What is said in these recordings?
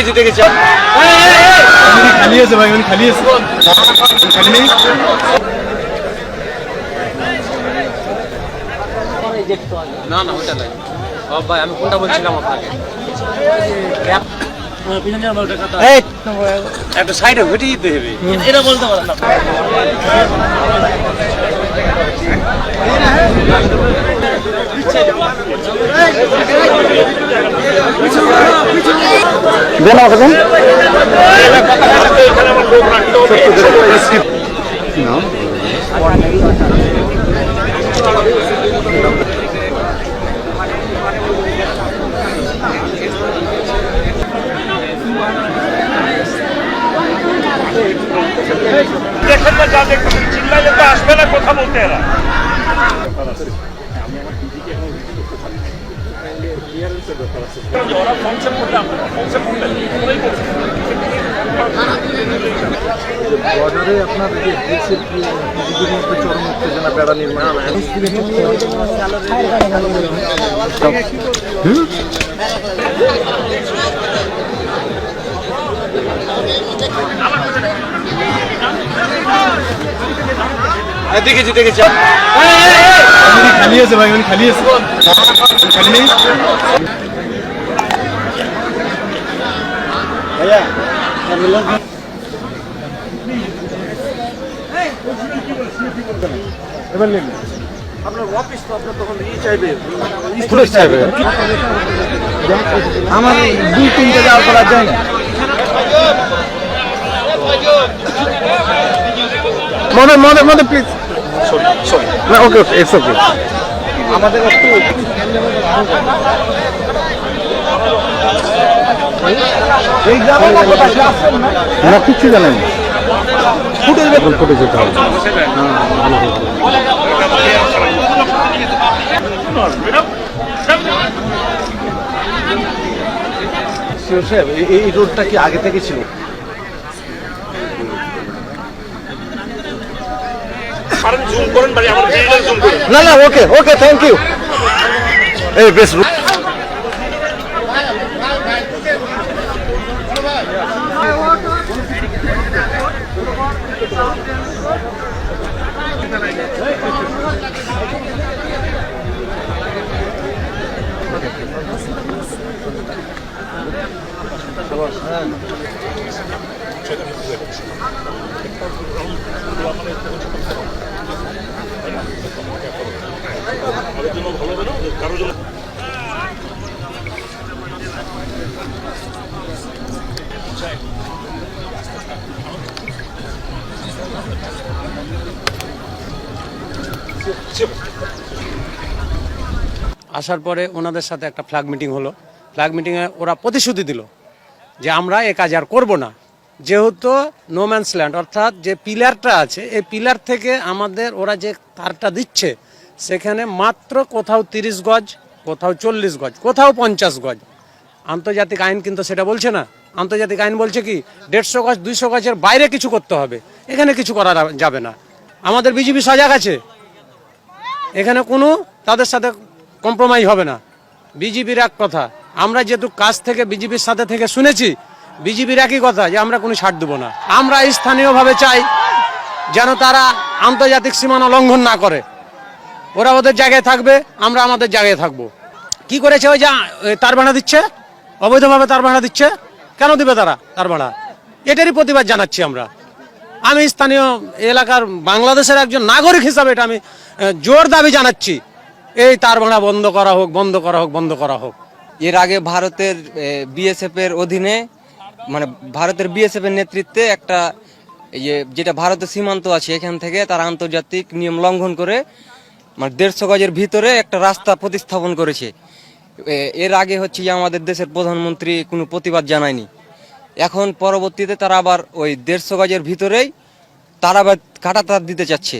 দেখেছি দেখেছি খালি আছে ভাই খালি আছে খালি নেই না না ওটা নাই। ও ভাই আমি কোনটা বলছিলাম আপনাকে? একটা সাইডে ঘুরে দিতে হবে। এটা বলতে পারেন না। দেখেন না যা দেখতেছেন চিল্লাইলে তো আসবে না কথা বলতে এরা। ওরা ফংশন করলে আপনারা ফংশন করলেন ওরাই বলছে। বর্ডারে আপনার যে দেশের কি মধ্যে চরম উত্তেজনা বেড়া নির্মাণ দেখেছি। দেখেছি খালি আছে ভাই মানে খালি আছে। খালি নেই? এবার আপনার অফিস তো আপনার তখন চাইবে ফুটেজ চাইবে আমার দুই তিনটে যাওয়ার আর যায় না মনে মনে মনে প্লিজ না ওকে ওকে ইটস ওকে আমাদের একটু এই গ্রামের না? কিছু জানেন। ফুটে যাবে ফুটে যেতে হবে। সাহেব এই রোডটা কি আগে থেকে ছিল? কারণ জুম করেন ভাই আমার জুম করেন না না ওকে ওকে থ্যাংক ইউ এই বেশ আসার পরে ওনাদের সাথে একটা ফ্ল্যাগ মিটিং হলো। ফ্ল্যাগ মিটিংয়ে ওরা প্রতিশ্রুতি দিল যে আমরা এ কাজ আর করব না। যেহেতু নোম্যান্স ল্যান্ড অর্থাৎ যে পিলারটা আছে, এই পিলার থেকে আমাদের ওরা যে তারটা দিচ্ছে, সেখানে মাত্র কোথাও তিরিশ গজ, কোথাও চল্লিশ গজ, কোথাও পঞ্চাশ গজ। আন্তর্জাতিক আইন কিন্তু সেটা বলছে না। আন্তর্জাতিক আইন বলছে কি, দেড়শো গজ দুইশো গজের বাইরে কিছু করতে হবে। এখানে কিছু করা যাবে না। আমাদের বিজেপি সজাগ আছে। এখানে কোনো তাদের সাথে কম্প্রোমাইজ হবে না। বিজেপির এক কথা, আমরা যেহেতু কাজ থেকে বিজেপির সাথে থেকে শুনেছি, বিজেপির একই কথা যে আমরা কোনো ছাড় দেবো না। আমরা স্থানীয়ভাবে চাই যেন তারা আন্তর্জাতিক সীমানা লঙ্ঘন না করে। ওরা ওদের জায়গায় থাকবে, আমরা আমাদের জায়গায় থাকব। কি করেছে ওই যে তার বানা দিচ্ছে? অবৈধভাবে তার ভাড়া দিচ্ছে? কেন দিবে তারা তার ভাড়া? এটারই প্রতিবাদ জানাচ্ছি আমরা। আমি স্থানীয় এলাকার বাংলাদেশের একজন নাগরিক হিসাবে এটা আমি জোর দাবি জানাচ্ছি। এই তার ভাড়া বন্ধ করা হোক, বন্ধ করা হোক, বন্ধ করা হোক। এর আগে ভারতের বিএসএফ এর অধীনে মানে ভারতের বিএসএফ এর নেতৃত্বে একটা ইয়ে যেটা ভারতের সীমান্ত আছে এখান থেকে তারা আন্তর্জাতিক নিয়ম লঙ্ঘন করে মানে দেড়শো গজের ভিতরে একটা রাস্তা প্রতিস্থাপন করেছে। এর আগে হচ্ছে যে আমাদের দেশের প্রধানমন্ত্রী কোনো প্রতিবাদ জানায়নি। এখন পরবর্তীতে তারা আবার ওই দেড়শো গজের ভিতরেই তারা কাটা তার দিতে চাচ্ছে,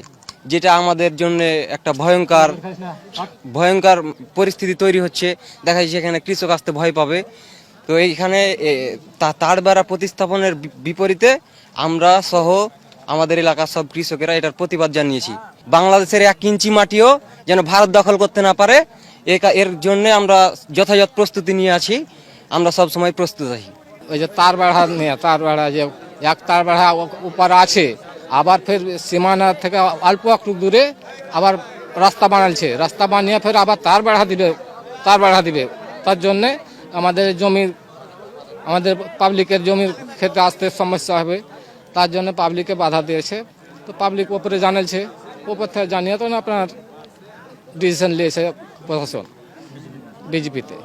যেটা আমাদের জন্য একটা ভয়ঙ্কর ভয়ঙ্কর পরিস্থিতি তৈরি হচ্ছে। দেখা যাচ্ছে এখানে কৃষক আসতে ভয় পাবে। তো এইখানে তার বেড়া প্রতিস্থাপনের বিপরীতে আমরা সহ আমাদের এলাকার সব কৃষকেরা এটার প্রতিবাদ জানিয়েছি। বাংলাদেশের এক ইঞ্চি মাটিও যেন ভারত দখল করতে না পারে এর জন্য আমরা যথাযথ প্রস্তুতি নিয়ে আছি। আমরা সব সময় প্রস্তুত আছি। ওই যে তার বাড়া নিয়ে, তার বাড়া যে এক তার বাড়া উপর আছে, আবার ফের সীমানা থেকে অল্প একটু দূরে আবার রাস্তা বানালছে। রাস্তা বানিয়ে ফের আবার তার বাড়া দিবে, তার বাড়া দিবে। তার জন্যে আমাদের জমি আমাদের পাবলিকের জমির ক্ষেত্রে আসতে সমস্যা হবে। তার জন্য পাবলিকে বাধা দিয়েছে। তো পাবলিক ওপরে জানালছে। ওপর থেকে জানিয়ে তো আপনার ডিসিশন নিয়েছে প্রশাসন ডিজিপিতে।